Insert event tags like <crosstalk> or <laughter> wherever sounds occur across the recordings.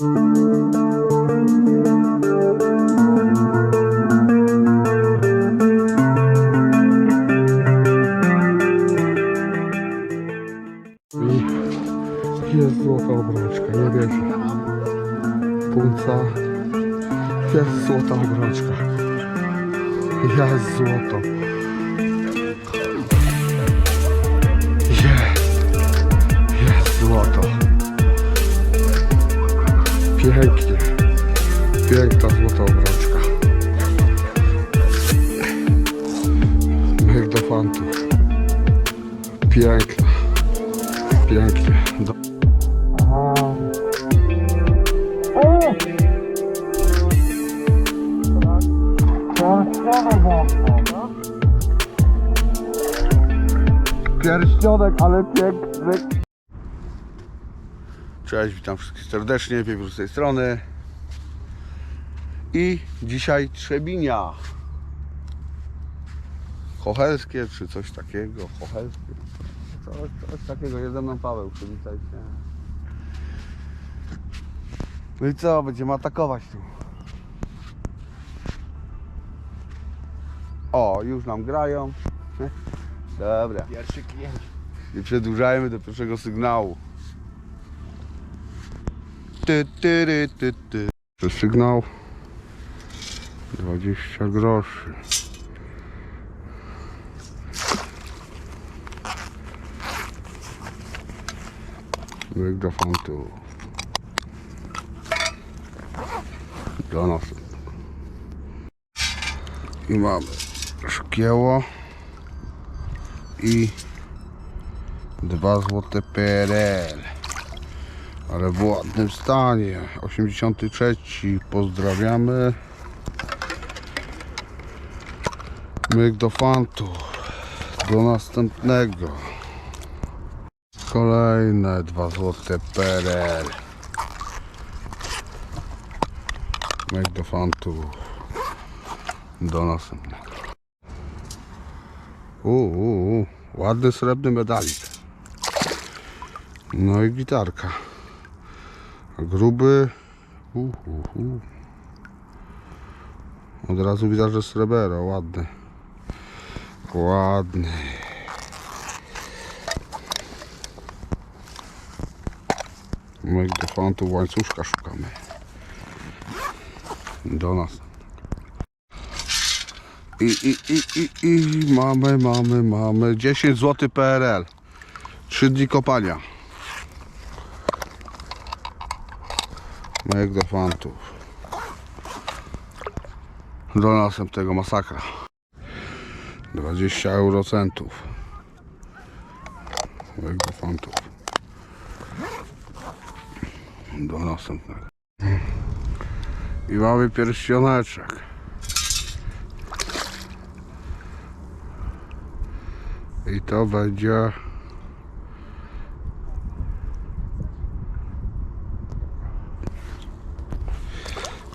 Jest złota obrączka, nie wierzę. Punca. Jest złota obrączka. Jest złoto. Pięknie. Piękna złota obrączka. Myk do fantów. Piękna. Pięknie. Do... Pierścionek, ale piękny. Cześć, witam wszystkich serdecznie, Wiewiór z tej strony. I dzisiaj Trzebinia. Chochelskie, czy coś takiego, Chochelskie. Coś, coś takiego, jest ze mną Paweł, przywitaj się. No i co, będziemy atakować tu. O, już nam grają. <laughs> Dobra. Pierwszy klient. Nie przedłużajmy do pierwszego sygnału. Ty, ty, ty, ty. To sygnał 20 groszy. Myk do fontu. Do nas. I mamy szkieło i Dwa złote PRL. Ale w ładnym stanie. 83. Pozdrawiamy. Myk do fantu. Do następnego. Kolejne dwa złote PRL. Myk do fantu. Do następnego. Uuu, ładny srebrny medalik. No i gitarka. Gruby. Uh, uh, uh. Od razu widać, że srebero. Ładny. Ładny. My do łańcuszka szukamy. Do nas. I, i, i, i, i mamy, mamy, mamy 10 zł PRL. 3 dni kopania. Mojek do fantów. Do następnego masakra. 20 eurocentów. Mojek do fantów. Do następnego. I mamy pierścioneczek. I to będzie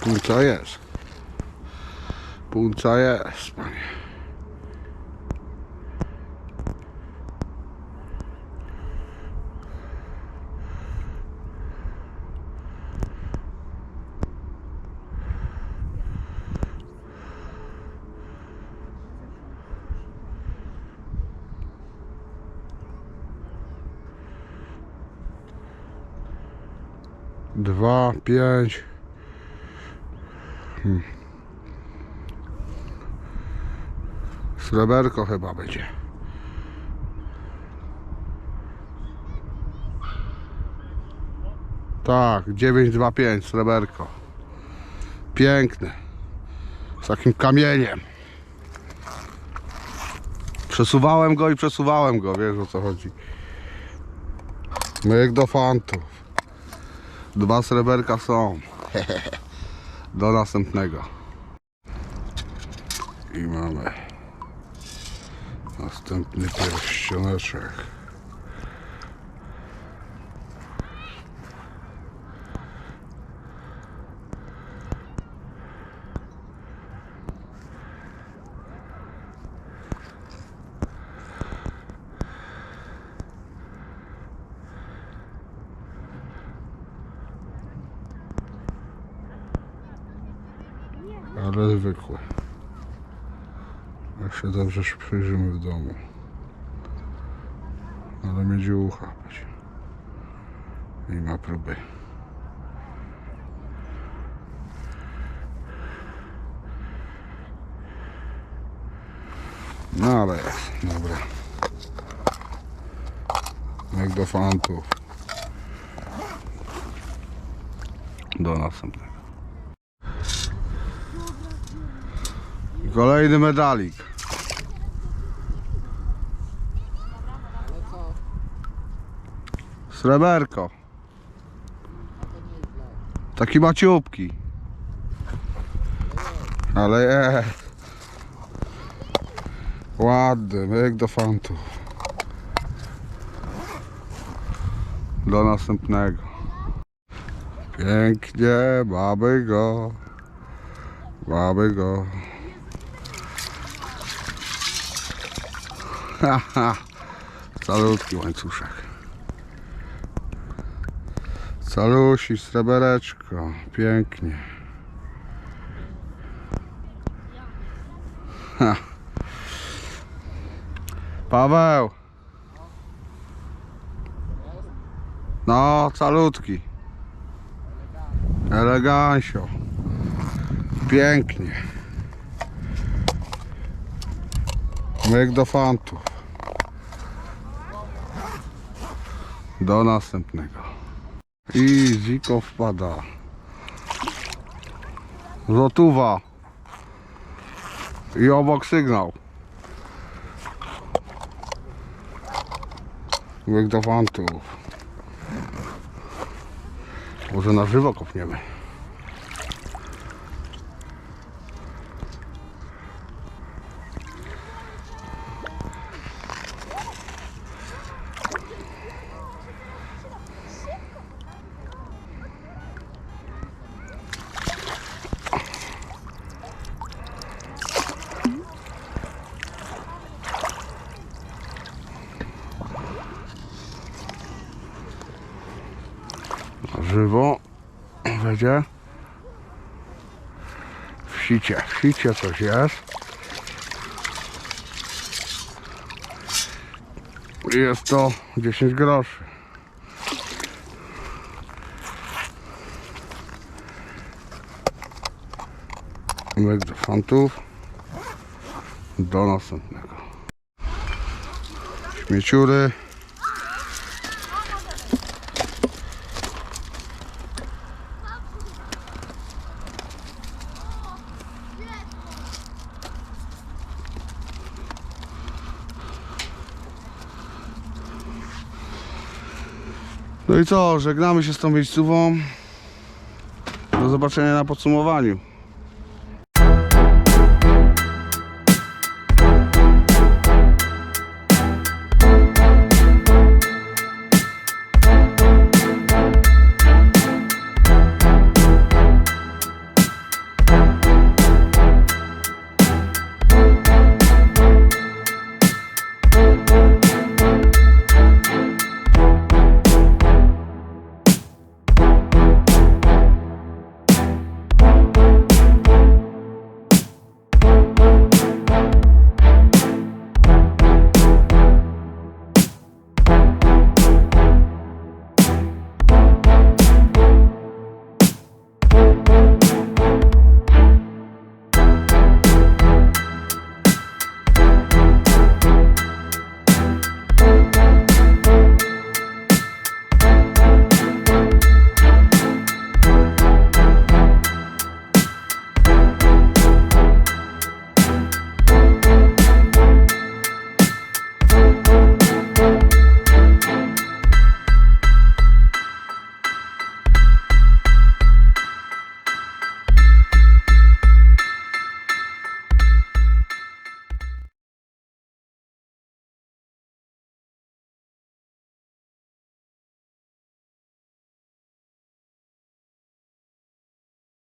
Punca jest. Punca jest, panie. Dwa, pięć. Sreberko chyba będzie. Tak, 925 sreberko. Piękny. Z takim kamieniem. Przesuwałem go i przesuwałem go, wiesz o co chodzi. Myk do fantów. Dwa sreberka są. <laughs> Do następnego. I mamy następny pierścioneczek. Ale zwykłe. Jak się dobrze przyjrzymy w domu. Ale miedziucha być. I ma próby. No ale jest, dobra. Jak do fantów. Do następnego. Kolejny medalik. Sreberko. Taki maciupki. Ale jest. Ładny, myk do fantów. Do następnego. Pięknie, mamy go. Mamy go. Haha. Calutki łańcuszek. Calusi, srebereczko. Pięknie. Ha. Paweł. No, calutki. Elegancio. Pięknie. Myk do fantów. Do następnego. I ziko wpada. Złotówa. I obok sygnał. Myk do fantów. Może na żywo kopniemy. Żywo będzie. W sicie, w sicie coś jest. Jest to 10 groszy. Myk do fantów. Do następnego. Śmieciury. No i co, żegnamy się z tą miejscówą. Do zobaczenia na podsumowaniu.